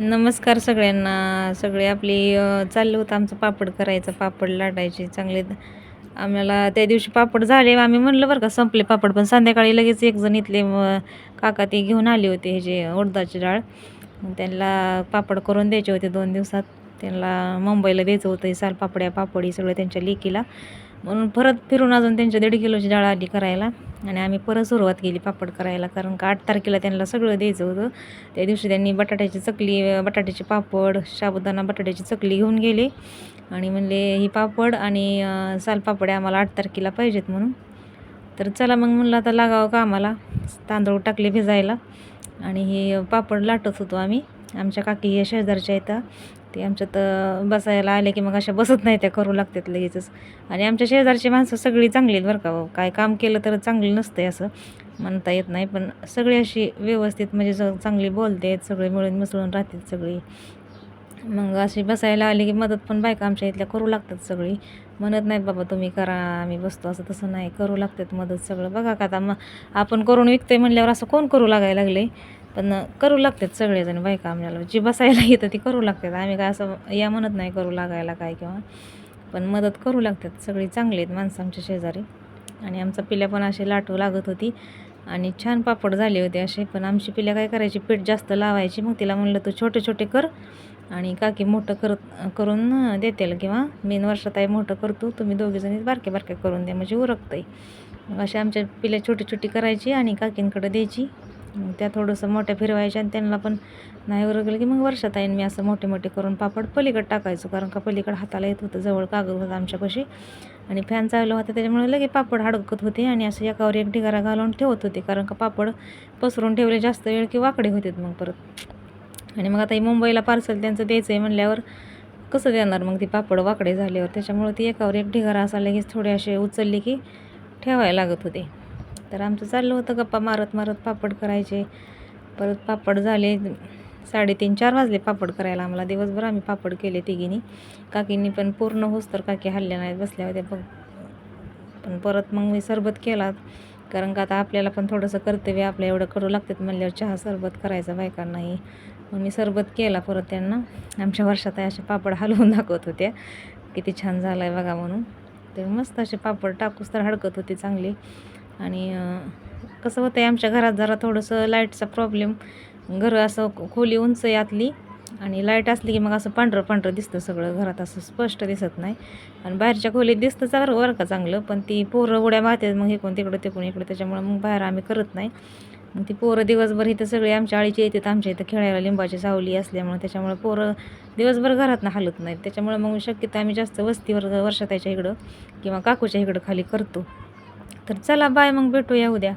नमस्कार सगळ्यांना. सगळे आपली चाललं होतं आमचं पापड करायचं पापड लाटायचे चांगले. आम्हाला त्या दिवशी पापड झाले. आम्ही म्हणलं बरं का संपले पापड. पण संध्याकाळी लगेच एक जण इथले काका ते घेऊन आले होते ह्याचे उडदाची डाळ. त्यांना पापड करून द्यायचे होते दोन दिवसात. त्यांना मुंबईला द्यायचं होतं हे साल पापड्या पापडी सगळं त्यांच्या लेकीला. म्हणून परत फिरून अजून त्यांच्या दीड किलोची डाळ आली करायला. आणि आम्ही परत सुरुवात केली पापड करायला. कारण का आठ तारखेला त्यांना सगळं द्यायचं होतं. त्या दिवशी त्यांनी बटाट्याची चकली बटाट्याचे पापड साबुदाणा बटाट्याची चकली घेऊन गेले. आणि म्हणले ही पापड आणि अं, आम्हाला आठ तारखेला पाहिजेत म्हणून. तर चला मग म्हणलं आता लागावं का आम्हाला तांदूळ टाकले भिजायला. आणि हे पापड लाटत होतो आम्ही. आमच्या काकी या शेजारच्या इथं. ते आमच्यात बसायला आले की मग अशा बसत नाही त्या करू लागतात लगेचच. आणि आमच्या शेजारची माणसं सगळी चांगली आहेत बरं का हो. काय काम केलं तर चांगलं नसतं असं म्हणता येत नाही. पण सगळी अशी व्यवस्थित म्हणजे चांगली बोलते आहेत सगळे मिळून मिसळून राहतात सगळी. मग अशी बसायला आली की मदत पण बायका आमच्या इथल्या करू लागतात सगळी. म्हणत नाहीत बाबा तुम्ही करा आम्ही बसतो. असं तसं नाही. करू लागतात मदत सगळं. बघा का आता मग आपण करून विकतोय म्हणल्यावर असं कोण करू लागायला लागले पण करू लागतात सगळेजण बायका आम्हाला? जी बसायला येतं ती करू लागतात. आम्ही काय असं या म्हणत नाही करू लागायला काय किंवा. पण मदत करू लागतात. सगळी चांगली आहेत माणसं आमच्या शेजारी. आणि आमचा पिल्या पण असे लाटू लागत होती. आणि छान पापड झाले होते असे. पण आमची पिल्या काय करायची? पीठ जास्त लावायची. मग तिला म्हणलं तू छोटे छोटे कर आणि काकी मोठं करत करून देतील किंवा मी वर्षात आहे मोठं करतो तुम्ही दोघीजणी बारके बारके करून द्या. म्हणजे उरकतं मग अशी आमच्या पिल्या छोटी छोटी करायची आणि काकींकडे द्यायची. त्या थोडंसं मोठ्या फिरवायच्या आणि त्यांना पण नाही उरगलं की मग वर्षात आहे मी असं मोठे मोठे करून पापड पलीकडं टाकायचो. कारण का पलीकडं हाताला येत होतं जवळ कागद होता आमच्यापाशी. आणि फॅन चालू होता त्याच्यामुळे लगे पापड हडकत होते आणि असं एकावर एक ढिगारा घालून ठेवत होते. कारण का पापड पसरून ठेवले जास्त वेळ की वाकडे होते मग परत. आणि मग आता मुंबईला पार्सल त्यांचं द्यायचं आहे म्हणल्यावर कसं देणार मग ती पापड वाकडे झाल्यावर? त्याच्यामुळे ती एकावर एक ढिगारा असा लगेच थोडे असे उचलले की ठेवायला लागत होते. तर आमचं चाललं होतं गप्पा मारत मारत पापड करायचे. परत पापड झाले साडेतीन चार वाजले पापड करायला. आम्हाला दिवसभर आम्ही पापड केले तिघींनी. काकींनी पण पूर्ण होस तर काकी हल्ल्या नाहीत बसल्या होत्या. बघ पण परत मग मी सरबत केला. कारण का आता आपल्याला पण थोडंसं कर्तव्य आपल्या एवढं करू लागतात म्हणल्यावर चहा सरबत करायचा बायकांनाही. मग मी सरबत केला परत त्यांना. आमच्या वर्षात असे पापड हलवून दाखवत होत्या. किती छान झाला आहे बघा म्हणून. तर मस्त असे पापड टाकूस तर हडकत होते चांगले. आणि कसं होतं आहे आमच्या घरात जरा थोडंसं लाईटचा प्रॉब्लेम. घर असं खोली उंच आहे आतली आणि लाइट असली की मग असं पांढरं पांढरं दिसतं सगळं. घरात असं स्पष्ट दिसत नाही. आणि बाहेरच्या खोलीत दिसतं चांगलं बरं का चांगलं पण ती पोरं उड्या मारतात मग इकडून तिकडं तिकडून इकडं. त्याच्यामुळे मग बाहेर आम्ही करत नाही. मग ती पोरं दिवसभर इथं सगळे आमच्या आळीचे येतात आमच्या इथं खेळायला लिंबाची सावली असल्यामुळे. त्याच्यामुळे पोरं दिवसभर घरात हलत नाहीत. त्याच्यामुळे मग शक्यतो आम्ही जास्त वस्तीवर वर्षाताच्या इकडं किंवा काकूच्या इकडं खाली करतो. तर चला बाय मग भेटूया उद्या.